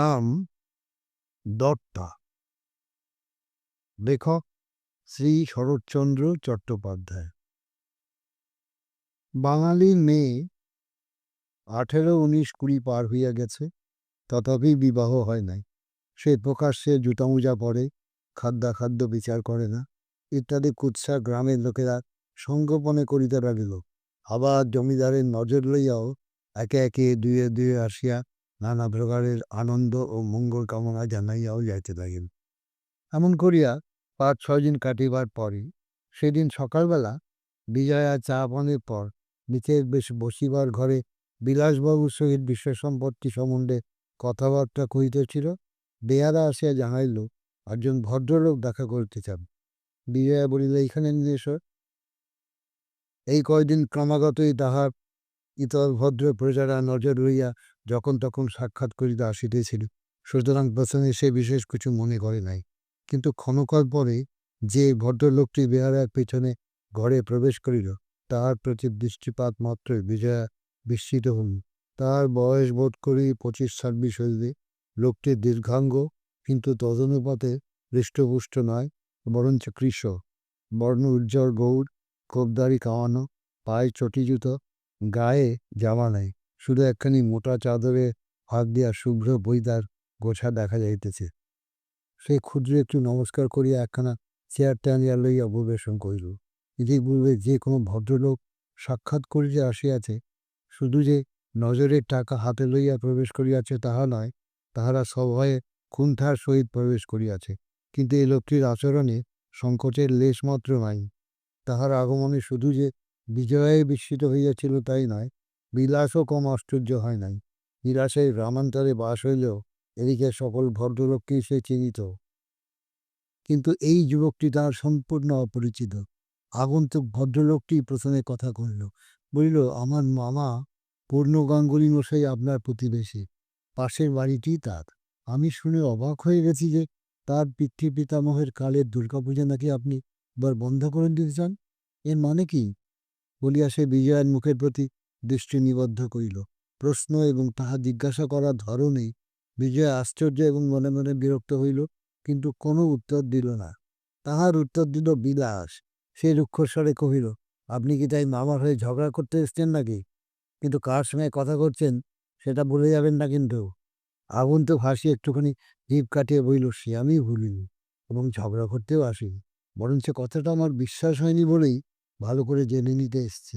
নাম দত্তা। লেখক শ্রী শরৎচন্দ্র চট্টোপাধ্যায়। বাঙালির মেয়ে আঠেরো উনিশ কুড়ি পার হইয়া গেছে, তথাপি বিবাহ হয় নাই। সে প্রকাশ্যে জুতা মোজা পরে, খাদ্যাখাদ্য বিচার করে না, ইত্যাদি কুৎসা গ্রামের লোকেরা সংগোপনে করিতে লাগিল। আবার জমিদারের নজর লইয়াও একে একে দুয়ে দুয়ে আসিয়া নানা প্রকারের আনন্দ ও মঙ্গল কামনা জানাইয়াও যাইতে লাগিল। এমন করিয়া পাঁচ, ছয় দিন কাটিবার পরে সেদিন সকালবেলা বিজয়া চা পানের পর নিচের বেশ বসিবার ঘরে বিলাসবাবুর সহিত বিশ্ব সম্পত্তি সম্বন্ধে কথাবার্তা কহিতেছিল। বেয়ারা আসিয়া জানাইল একজন ভদ্রলোক দেখা করিতে চান। বিজয়া বলিল, এইখানে নিয়ে এসো। এই কয়দিন ক্রমাগতই তাহার ইতর ভদ্র প্রজারা নজর রইয়া যখন তখন সাক্ষাৎ করিতে আসিতেছিল, সুতরাং প্রথমে সে বিশেষ কিছু মনে করে নাই। কিন্তু ক্ষণকাল পরে যে ভদ্রলোকটি বেহারার পেছনে ঘরে প্রবেশ করিল, তাহার প্রতি দৃষ্টিপাত মাত্রই বিজয়া বিস্মিত হল। তাহার বয়স বোধ করি পঁচিশ ছাব্বিশ হইবে। লোকটি দীর্ঘাঙ্গ, কিন্তু তদনুপাতে হৃষ্টপুষ্ট নয়, বরঞ্চ কৃষ। বর্ণ উজ্জ্বল গৌড় কোপদারি কামানো, পায়ে চটি জুতো, গায়ে জামা নাই। শুধু একখানি মোটা চাদরে হাত দিয়া শুভ্র বইদার গোছা দেখা যাইতেছে। সে ক্ষুদ্র একটু নমস্কার করিয়া একখানা চেয়ার টানিয়া লইয়া অপবেশন করিল। ইতিপূর্বে যে কোনো ভদ্রলোক সাক্ষাৎ করিতে আসিয়াছে, শুধু যে নজরের টাকা হাতে লইয়া প্রবেশ করিয়াছে তাহা নয়, তাহারা সভয়ে কুণ্ঠার সহিত প্রবেশ করিয়াছে। কিন্তু এই লোকটির আচরণে সংকোচের লেশমাত্র নাই। তাহার আগমনে শুধু যে বিজয়ে বিস্মিত হইয়াছিল তাই নয় বিলাসও কম, আশ্চর্য হয় নাই। বিলাসের গ্রামান্তরে বাস হইলেও এদিকে সকল ভদ্রলোককেই সে চিনিত। কিন্তু এই যুবকটি তার সম্পূর্ণ অপরিচিত। আগন্তুক ভদ্রলোকটি প্রথমে কথা কহিল, বলিল, আমার মামা পূর্ণ গাঙ্গুলি মশাই আপনার প্রতিবেশী। পাশের বাড়িটি তার। আমি শুনে অবাক হয়ে গেছি যে তার পিতৃ পিতামহের কালের দুর্গাপূজা নাকি আপনি এবার বন্ধ করে দিতে চান। এর মানে কি? বলিয়া সে বিজয়ের মুখের প্রতি দৃষ্টি নিবদ্ধ করিল। প্রশ্ন এবং তাহা জিজ্ঞাসা করার ধরনেই বিজয় আশ্চর্য এবং মনে মনে বিরক্ত হইল, কিন্তু কোনো উত্তর দিল না। তাহার উত্তর দিল, বিলাস। সে রুক্ষস্বরে কহিল, আপনি কি তাই মামার হয়ে ঝগড়া করতে এসছেন নাকি? কিন্তু কার সঙ্গে কথা করছেন, সেটা বলে যাবেন না কিন্তু। আগন্তুক হাসি একটুখানি জিভ কাটিয়ে বইল সে আমি ভুলিনি এবং ঝগড়া করতেও আসিনি। বরঞ্চ কথাটা আমার বিশ্বাস হয়নি বলেই ভালো করে জেনে নিতে এসছে।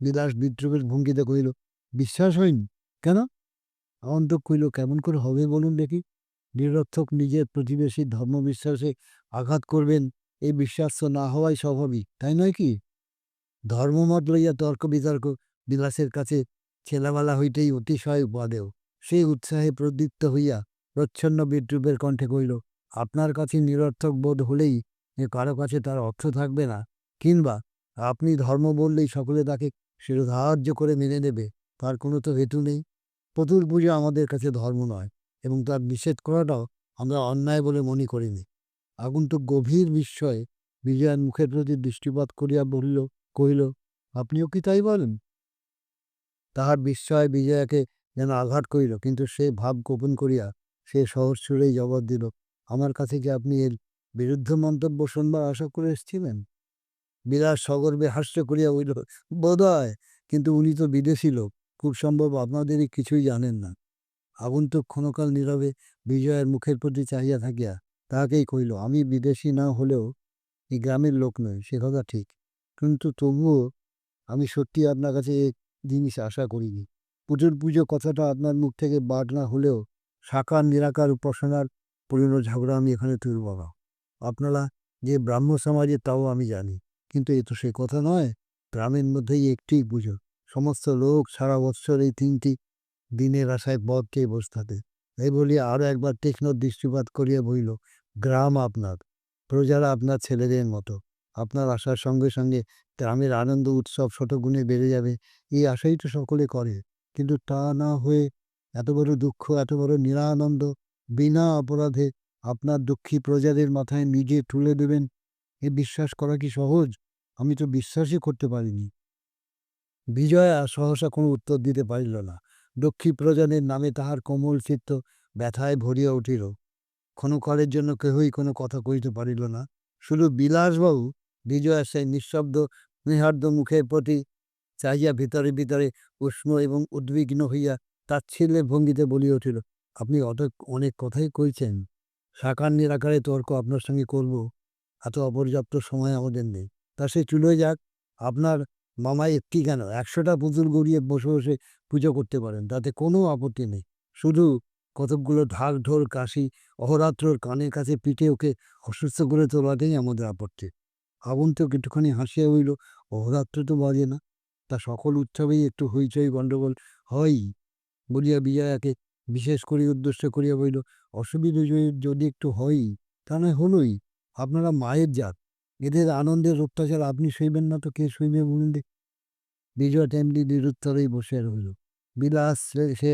বিলাস বিদ্রুপের ভঙ্গিতে কহিল, বিশ্বাস হয়নি? কেন? অন্তক কইল কেমন করে হবে বলুন দেখি। নিরর্থক নিজের প্রতিবেশী ধর্মবিশ্বাসে আঘাত করবেন, এই বিশ্বাস না হওয়াই স্বাভাবিক, তাই নয় কি? ধর্মমত লইয়া তর্ক বিতর্ক বিলাসের কাছে ছেলেবেলা হইতেই অতিশয় উপাদেয় সেই উৎসাহে প্রদীপ্ত হইয়া প্রচ্ছন্ন বিদ্রুপের কণ্ঠে কইল আপনার কাছে নিরর্থক বোধ হলেই কারও কাছে তার অর্থ থাকবে না। কিংবা আপনি ধর্ম বললেই সকলে তাকে শিরোধার্য করে মেনে নেবে, তার কোনো তো হেতু নেই। পতুল পুজো আমাদের কাছে ধর্ম নয় এবং তার নিষেধ করাটাও আমরা অন্যায় বলে মনে করিনি। আগন্তুক গভীর বিস্ময়ে বিজয়ার মুখের প্রতি দৃষ্টিপাত করিয়া বলিল, কহিল, আপনিও কি তাই বলেন? তাহার বিস্ময় বিজয়াকে যেন আঘাত করিল, কিন্তু সে ভাব গোপন করিয়া সে সহজ সুরেই জবাব দিল, আমার কাছে কি আপনি এর বিরুদ্ধ মন্তব্য শুনবার আশা করে এসেছিলেন? বিলাস সগর্বে হাস্য করিয়া বলিল বোধ হয় কিন্তু উনি তো বিদেশি লোক, খুব সম্ভব আপনাদেরই কিছুই জানেন না। আগন্তুক ক্ষণকাল নীরবে বিজয়ের মুখের প্রতি চাহিয়া থাকিয়া তাহাকেই কহিল, আমি বিদেশি না হলেও এই গ্রামের লোক নই, সে কথা ঠিক। কিন্তু তবুও আমি সত্যি আপনার কাছে এক জিনিস আশা করিনি। পুজোর পুজো কথাটা আপনার মুখ থেকে বাদ না হলেও সাকার নিরাকার উপাসনার পুরনো ঝগড়া আমি এখানে তুলব না। আপনারা যে ব্রাহ্ম সমাজে তাও আমি জানি। কিন্তু এ তো সে কথা নয়, গ্রামের মধ্যেই একটি পুজো। সমস্ত লোক সারা বৎসর এই তিনটি দিনের আশায় পথ চেয়ে বসে থাকে এই বলিয়া আরও একবার তীক্ষ্ণ দৃষ্টিপাত করিয়া বইল গ্রাম আপনার, প্রজারা আপনার ছেলেদের মতো। আপনার আসার সঙ্গে সঙ্গে গ্রামের আনন্দ উৎসব শতগুণে বেড়ে যাবে, এই আশাই তো সকলে করে। কিন্তু তা না হয়ে এত বড় দুঃখ, এত বড় নিরানন্দ, বিনা অপরাধে আপনার দুঃখী প্রজাদের মাথায় নিজে তুলে দেবেন এ বিশ্বাস করা কি সহজ? আমি তো বিশ্বাসই করতে পারিনি। বিজয়া সহসা কোনো উত্তর দিতে পারিল না। দক্ষী প্রজনের নামে তাহার কোমল চিত্ত ব্যথায় ভরিয়া উঠিল। ক্ষণকালের জন্য কেহই কোনো কথা কইতে পারিল না। শুধু বিলাসবাবু বিজয়া সেই নিঃশব্দ স্নেহার্দ মুখের প্রতি চাহিয়া ভিতরে ভিতরে উষ্ণ এবং উদ্বিগ্ন হইয়া তাচ্ছিল্যের ভঙ্গিতে বলিয়া উঠিল, আপনি অত অনেক কথাই কইছেন। সাকার নিরাকারে তর্ক আপনার সঙ্গে করব। এত অপর্যাপ্ত সময় আমাদের নেই। তা সে চুলোয় যাক। আপনার মামাই একটি কেন? একশোটা পুতুল গড়িয়ে বসে বসে পুজো করতে পারেন, তাতে কোনো আপত্তি নেই। শুধু কতকগুলো ঢাক, ঢোল, কাশি, অহরাত্রর কানের কাছে পিঠে ওকে অসুস্থ করে তোলাটাই আমাদের আপত্তি। আগন্তুক একটুখানি হাসিয়া হইল অহরাত্র তো বাজে না। তা সকল উৎসবেই একটু হইচই গণ্ডগোল হয়ই বলিয়া বিজয়াকে বিশেষ করে উদ্দেশ্য করিয়া বলিল, অসুবিধা যদি- একটু হয়ই, তা নয় হলোই। আপনারা মায়ের জাত। এদের আনন্দের অত্যাচার আপনি শুইবেন না তো কে শুইবে বলুন দেখি। বিজয় তেমনি নিরুত্তরেই বসে রইল। বিলাস সে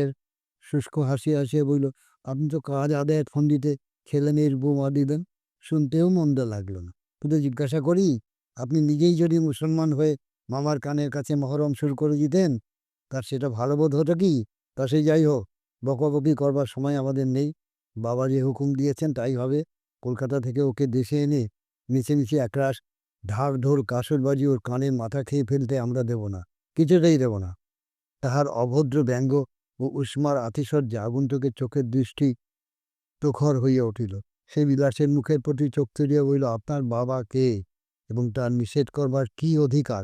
শুষ্ক হাসি হাসিয়া বইল আপনি তো কাজ আদায়ের ফন্দিতে ছেলে মেয়ের বোমা দিলেন, শুনতেও মন্দ লাগল না। শুধু জিজ্ঞাসা করি, আপনি নিজেই যদি মুসলমান হয়ে মামার কানের কাছে মহরম শুরু করে দিতেন, তার সেটা ভালো বোধ হতো কি? তা সে যাই হোক, বকাবকি করবার সময় আমাদের নেই। বাবা যে হুকুম দিয়েছেন তাই হবে। কলকাতা থেকে ওকে দেশে এনে নিচে নিচে একরাশ ঢাক ঢোল কাসরবাজি ওর কানে মাথা খেয়ে ফেলতে আমরা দেব না, কিছুতেই দেব না। তাহার অভদ্র ব্যঙ্গ ও উষ্মার আতিশয্যে আগন্তুকের চোখের দৃষ্টি প্রখর হইয়া উঠিল। সে বিলাসের মুখের প্রতি চোখ তুলিয়া বলিল, আপনার বাবা কে এবং তার নিষেধ করবার কি অধিকার,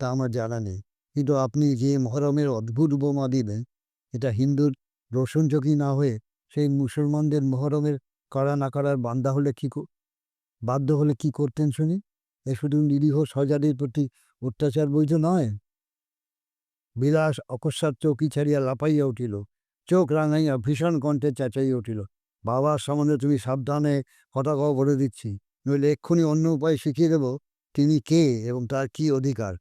তা আমার জানা নেই। কিন্তু আপনি যে মহরমের অদ্ভুত বোমা দিলেন, এটা হিন্দুর রোশন চকি না হয়ে সেই মুসলমানদের মহরমের করা না করার বান্দা হলে কি বাধ্য হলে কি করতেন শুনি? এ শুধু নিরীহ স্বজাতির প্রতি অত্যাচার বৈধ নয়। বিলাস অকস্মাৎ চৌকি ছাড়িয়া লাফাইয়া উঠিল। চোখ রাঙাইয়া ভীষণ কণ্ঠে চেঁচাইয়া উঠিল। বাবার সম্বন্ধে তুমি সাবধানে কথা কও বলে দিচ্ছি। নইলে এক্ষুনি অন্য উপায় শিখিয়ে দেব। তিনি কে এবং তার কি অধিকার?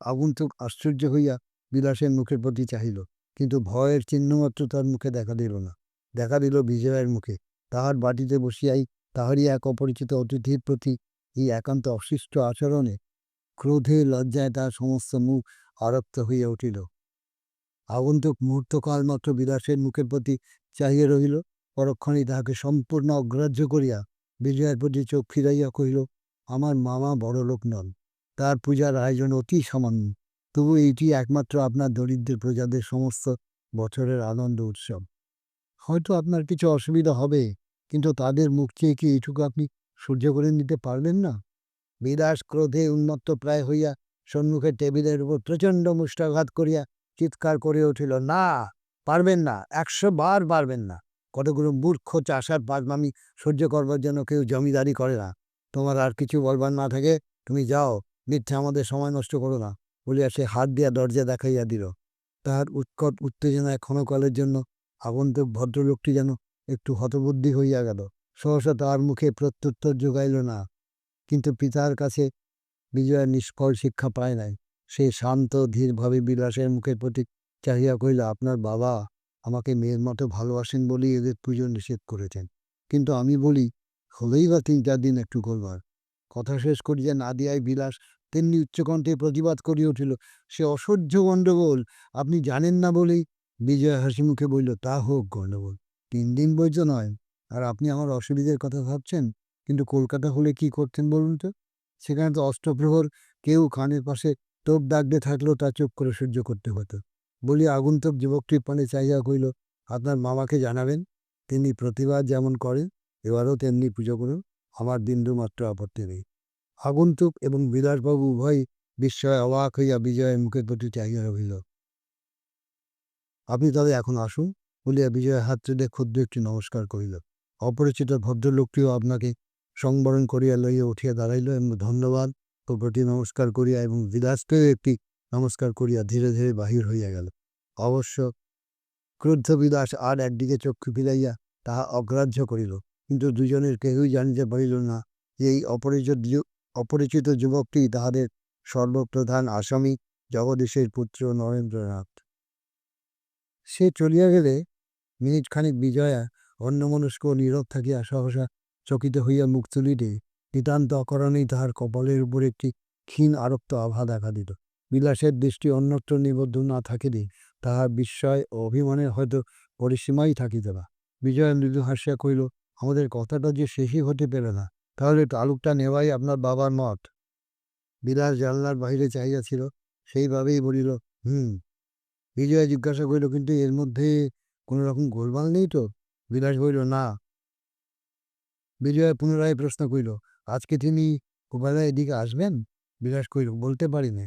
আগন্তুক আশ্চর্য হইয়া বিলাসের মুখের প্রতি চাহিল। কিন্তু ভয়ের চিহ্নমাত্র তার মুখে দেখা দিল না। দেখা দিল বিজয়ের মুখে। তাহার বাটিতে বসিয়াই তাহারই এক অপরিচিত অতিথির প্রতি এই একান্ত অশিষ্ট আচরণে ক্রোধে লজ্জায় তার সমস্ত মুখ আরক্ত হইয়া উঠিল। আগন্তুক মুহূর্তকাল মাত্র বিলাসের মুখের প্রতি চাহিয়া রহিল। পরক্ষণেই তাহাকে সম্পূর্ণ অগ্রাহ্য করিয়া বিজয়ের প্রতি চোখ ফিরাইয়া কহিল, আমার মামা বড় লোক নন। তার পূজার আয়োজন অতি সামান্য। তবু এইটি একমাত্র আপনার দরিদ্র প্রজাদের সমস্ত বছরের আনন্দ উৎসব। হয়তো আপনার কিছু অসুবিধা হবে। কিন্তু তাদের মুখ চেয়ে কি এইটুকু আপনি সহ্য করে নিতে পারলেন না? বিলাস ক্রোধে উন্মত্ত প্রায় হইয়া সম্মুখে টেবিলের উপর প্রচণ্ড মুষ্টাঘাত করিয়া চিৎকার করে উঠিল, না, পারবেন না, একশো বার পারবেন না। কতগুলো মূর্খ চাষার পাগমামি সহ্য করবার জন্য কেউ জমিদারি করে না। তোমার আর কিছু বলবার না থাকে, তুমি যাও, মিথ্যা আমাদের সময় নষ্ট করো না। বলিয়া সে হাত দিয়া দরজা দেখাইয়া দিল। তাহার উৎকট উত্তেজনায় ক্ষণকালের জন্য, আগন্তুক ভদ্রলোকটি যেন একটু হতবুদ্ধি হইয়া গেল। সহসা তার মুখে প্রত্যুত্তর যোগাইল না, কিন্তু পিতার কাছে বিজয়া নিষ্ফল শিক্ষা পায় নাই। সে শান্ত ধীরভাবে বিলাসের মুখের প্রতি চাহিয়া কহিল, আপনার বাবা আমাকে মেয়ের মতো ভালোবাসেন বলেই এদের পুজো নিষেধ করেছেন। কিন্তু আমি বলি, হলেই বা তিন চার দিন একটু করবার। কথা শেষ করিয়া না দিয়াই বিলাস তেমনি উচ্চকণ্ঠে প্রতিবাদ করিয়া উঠিল, সে অসহ্য গণ্ডগোল, আপনি জানেন না বলেই? বিজয় হাসি মুখে বলল, তা হোক গণ্ডগোল। তিন দিন বৈধ নয়। আর আপনি আমার অসুবিধের কথা ভাবছেন, কিন্তু কলকাতা হলে কি করতেন বলুন তো? সেখানে তো অষ্টপ্রহর, কেউ কানের পাশে তোপ দাগতে থাকলেও তা চুপ করে সহ্য করতে হতো। বলি, আগন্তুক যুবকটির পানে চাইয়া কইল আপনার মামাকে জানাবেন? তিনি প্রতিবাদ যেমন করেন, এবারও তেমনি পুজো করুন। আমার বিন্দুমাত্র আপত্তি নেই। আগন্তুক এবং বিলাসবাবু উভয় বিস্ময়ে অবাক হইয়া বিজয়ের মুখের প্রতি চাহিয়া রহিল। আপনি তবে এখন আসুন। বলিয়া বিজয়ের হাত তুলে ক্ষুদ্র একটি নমস্কার করিল। অপরিচিত ভদ্রলোকটিও আপনাকে সংবরণ করিয়া লইয়া উঠিয়া দাঁড়াইল এবং ধন্যবাদ। প্রতি নমস্কার করিয়া এবং বিলাসকেও একটি নমস্কার করিয়া ধীরে ধীরে বাহির হইয়া গেল। অবশ্য ক্রুদ্ধ বিলাস আর একদিকে চক্ষু ফিরাইয়া তাহা অগ্রাহ্য করিল। কিন্তু দুজনের কেহই জানিতে পারিল না যে এই অপরিচিত অপরিচিত যুবকটি তাহাদের সর্বপ্রধান আসামি, জগদীশের পুত্র নরেন্দ্রনাথ। সে চলিয়া গেলে মিনিটখানিক বিজয়া অন্যমনস্ক নীরব থাকিয়া সহসা চকিত হইয়া মুখ তুলিতে নিতান্ত অকারণেই তাহার কপালের উপর একটি ক্ষীণ আরক্ত আভা দেখা দিল বিলাসের দৃষ্টি অন্যত্র নিবদ্ধ না থাকিলে তাহার বিস্ময় ও অভিমানের হয়তো পরিসীমাই থাকিত না। বিজয়া মৃদু হাসিয়া কহিল, আমাদের কথাটা যে শেষই হতে পেরে না, তাহলে তালুকটা নেওয়াই আপনার বাবার মত? বিলাস জানলার বাহিরে চাহিয়া ছিল সেইভাবেই বলিল, হুম। বিজয়া জিজ্ঞাসা করিল, কিন্তু এর মধ্যে কোনো রকম গোলমাল নেই তো? বিলাস বলিল না। বিজয়া পুনরায় প্রশ্ন করিল আজকে তিনি ওবেলা এদিকে আসবেন? বিলাস কহিল বলতে পারি না।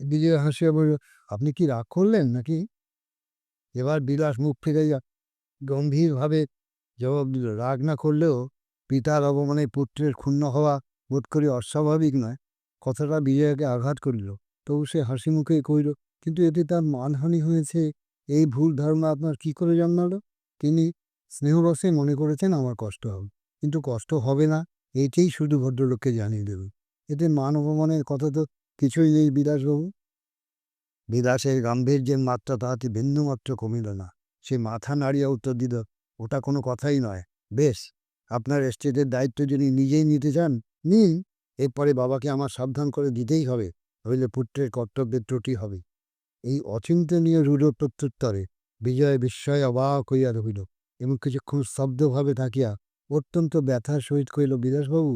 বিজয় হাসিয়া বলিল, আপনি কি রাগ করলেন নাকি? এবার বিলাস মুখ ফিরাইয়া গম্ভীরভাবে জবাব দিল, রাগ না করলেও পিতার অবমানে পুত্রের ক্ষুণ্ণ হওয়া বোধ করি অস্বাভাবিক নয়। কথাটা বিজয়াকে আঘাত করিল। তবু সে হাসি মুখে কহিল, কিন্তু এতে তার মানহানি হয়েছে। এই ভুল ধারণা আপনার কি করে জন্মালো? তিনি স্নেহরসে মনে করেছেন, আমার কষ্ট হবে। কিন্তু কষ্ট হবে না এইটাই শুধু ভদ্রলোককে জানিয়ে দেবে। এতে মান অপমানের কথা তো কিছুই নেই বিলাসবাবু। বিলাসের গাম্ভীর্যের মাত্রা তাহাতে বিন্দুমাত্র কমিল না। সে মাথা নাড়িয়া উত্তর দিল, ওটা কোনো কথাই নয়। বেশ, আপনার এস্টেটের দায়িত্ব যদি নিজেই নিতে চান, নিন। এরপরে বাবাকে আমার সাবধান করে দিতেই হবে। নইলে পুত্রের কর্তব্যের ত্রুটি হবে। এই অচিন্তনীয় রূঢ় প্রত্যুত্তরে বিজয়, বিস্ময়ে অবাক হইয়া রহিল এবং কিছুক্ষণ স্তব্ধভাবে থাকিয়া অত্যন্ত ব্যথার সহিত কহিল, বিলাসবাবু,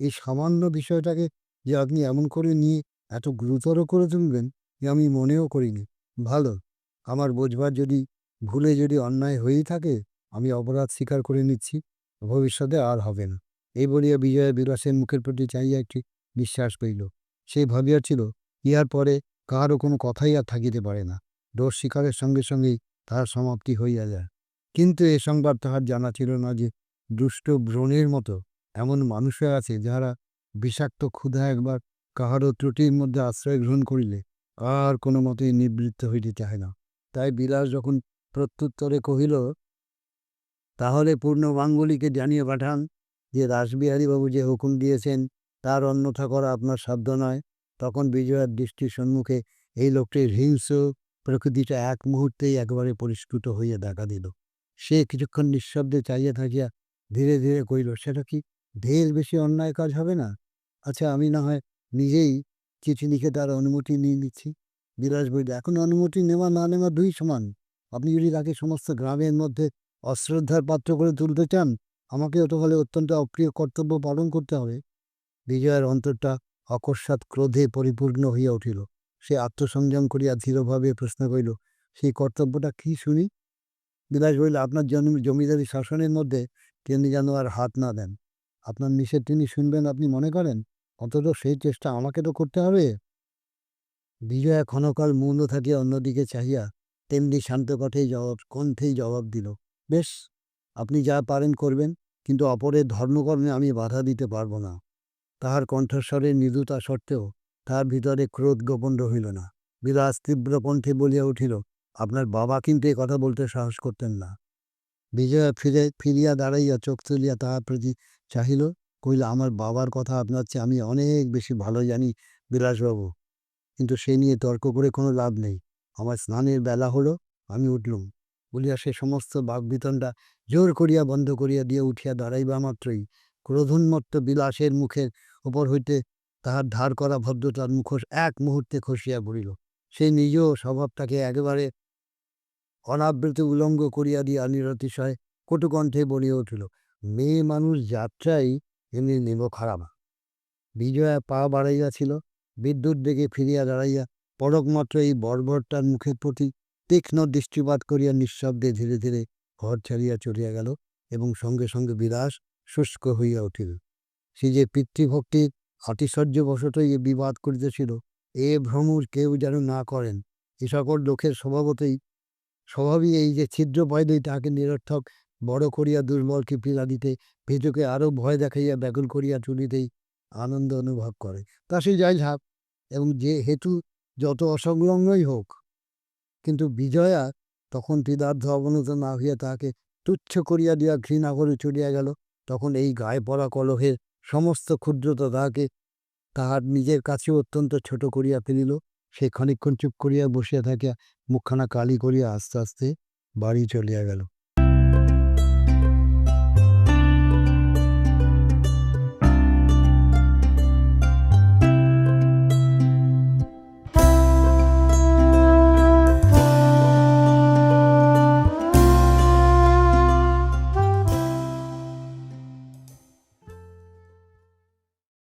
এই সামান্য বিষয়টাকে যে আপনি এমন করে নিয়ে এত গুরুতর করে তুলবেন যে আমি মনেও করিনি। ভালো, আমার বোঝবার যদি ভুলে যদি অন্যায় হয়েই থাকে, আমি অপরাধ স্বীকার করে নিচ্ছি, ভবিষ্যতে আর হবে না। এই বলিয়া বিজয়া বিলাসের মুখের প্রতি চাইয়া একটি বিশ্বাস পেইল সে ভাবিয়াছিল ইহার পরে কাহারও কোনো কথাই আর থাকিতে পারে না। দোষ স্বীকারের সঙ্গে সঙ্গেই তাহার সমাপ্তি হইয়া যায়। কিন্তু এ সংবাদ তাহার জানা ছিল না যে, দুষ্ট ব্রণের মতো এমন মানুষও আছে যাহারা বিষাক্ত ক্ষুধা একবার কাহারও ত্রুটির মধ্যে আশ্রয় গ্রহণ করিলে আর কোনো মতেই নিবৃত্ত হইতে চায় না। তাই বিলাস যখন প্রত্যুত্তরে কহিল, তাহলে পূর্ণ পূর্ণবাঙ্গুলিকে জানিয়ে পাঠান যে, রাসবিহারীবাবু যে হুকুম দিয়েছেন, তার অন্যথা করা আপনার সাধ্য নয়। তখন বিজয়ার দৃষ্টির সম্মুখে এই লোকটির হিংস্র প্রকৃতিটা এক মুহূর্তেই একবারে পরিস্ফুট হইয়া দেখা দিল। সে কিছুক্ষণ নিঃশব্দে চাইয়া থাকিয়া ধীরে ধীরে কইল সেটা কি ঢের বেশি অন্যায় কাজ হবে না? আচ্ছা আমি না হয় নিজেই চিঠি লিখে তার অনুমতি নিয়ে নিচ্ছি। বিলাস বইল এখন অনুমতি নেওয়া না নেওয়া দুই সমান। আপনি যদি তাকে সমস্ত গ্রামের মধ্যে অশ্রদ্ধার পাত্র করে তুলতে চান আমাকেও তো হলে অত্যন্ত অপ্রিয় কর্তব্য পালন করতে হবে। বিজয়ের অন্তরটা অকস্মাৎ ক্রোধে পরিপূর্ণ হইয়া উঠিল। সে আত্মসংযম করিয়া ধীরভাবে প্রশ্ন করিল, সেই কর্তব্যটা কি শুনি? বিলাস বলিল, আপনার জমিদারি শাসনের মধ্যে তিনি যেন আর হাত না দেন। আপনার নিষেধ তিনি শুনবেন আপনি মনে করেন? অন্তত সেই চেষ্টা আমাকে তো করতে হবে। বিজয়া ক্ষণকাল মৌন থাকিয়া অন্যদিকে চাহিয়া তেমনি শান্ত কণ্ঠেই জবাব কণ্ঠেই জবাব দিল, বেশ, আপনি যা পারেন করবেন, কিন্তু অপরের ধর্মকর্মে আমি বাধা দিতে পারব না। তাহার কণ্ঠস্বরের মৃদুতা সত্ত্বেও তাহার ভিতরে ক্রোধ গোপন রহিল না। বিলাস তীব্র কণ্ঠে বলিয়া উঠিল, আপনার বাবা কিন্তু এ কথা বলতে সাহস করতেন না। বিজয়া ফিরে, ফিরিয়া দাঁড়াইয়া চোখ তুলিয়া তাহার প্রতি চাহিল কইল আমার বাবার কথা আপনার চেয়ে আমি অনেক বেশি ভালো জানি বিলাসবাবু। কিন্তু সে নিয়ে তর্ক করে কোনো লাভ নেই। আমার স্নানের বেলা হলো, আমি উঠলুম। বলিয়া সে সমস্ত বাগবিতণ্ডা জোর করিয়া বন্ধ করিয়া দিয়ে উঠিয়া দাঁড়াইবা মাত্রই ক্রোধোন্মত্ত বিলাসের মুখের উপর হইতে তাহার ধার করা ভদ্রতার মুখোশ এক মুহূর্তে খসিয়া পড়িল। সে নিজেও স্বভাবটাকে একেবারে অনাবৃত উলঙ্গ করিয়া দিয়া নিরতিশয় কটুকণ্ঠে বলিয়া উঠিল, মেয়ে মানুষ যাত্রাই এমনি নেব খারাপ বিজয়া পা বাড়াইয়াছিল, বিদ্যুৎ বেগে ফিরিয়া দাঁড়াইয়া পরকমাত্র এই বর্বরটার মুখের প্রতি তীক্ষ্ণ দৃষ্টিপাত করিয়া নিঃশব্দে ধীরে ধীরে ঘর ছাড়িয়া চলিয়া গেল এবং সঙ্গে সঙ্গে বিরাস শুষ্ক হইয়া উঠিল। সে যে পিতৃভক্তির আতিশয্যবশতই এ বিবাদ করিতেছিল, এ ভ্রমর কেউ যেন না করেন। এ সকল লোকের স্বভাবতেই, স্বভাবই এই যে ছিদ্র ভয়দই তাহাকে নিরর্থক, বড় করিয়া দুর্বলকে পীড়া দিতে, ভেজকে আরও ভয় দেখাইয়া ব্যাকুল করিয়া তুলিতেই আনন্দ অনুভব করে। তা সে যাই ভাব এবং যে হেতু যত অসংলগ্নই হোক, কিন্তু বিজয়া তখন পীদার্ধ অবনত না হইয়া তাহাকে তুচ্ছ করিয়া দিয়া ঘৃণা করে চলিয়া গেল, তখন এই গায়ে পড়া কলহের সমস্ত ক্ষুদ্রতা তাহাকে তাহার নিজের কাছে অত্যন্ত ছোট করিয়া ফেলিল। সে খানিক্ষণ চুপ করিয়া বসিয়া থাকিয়া মুখখানা কালি করিয়া আস্তে আস্তে বাড়ি চলিয়া গেল।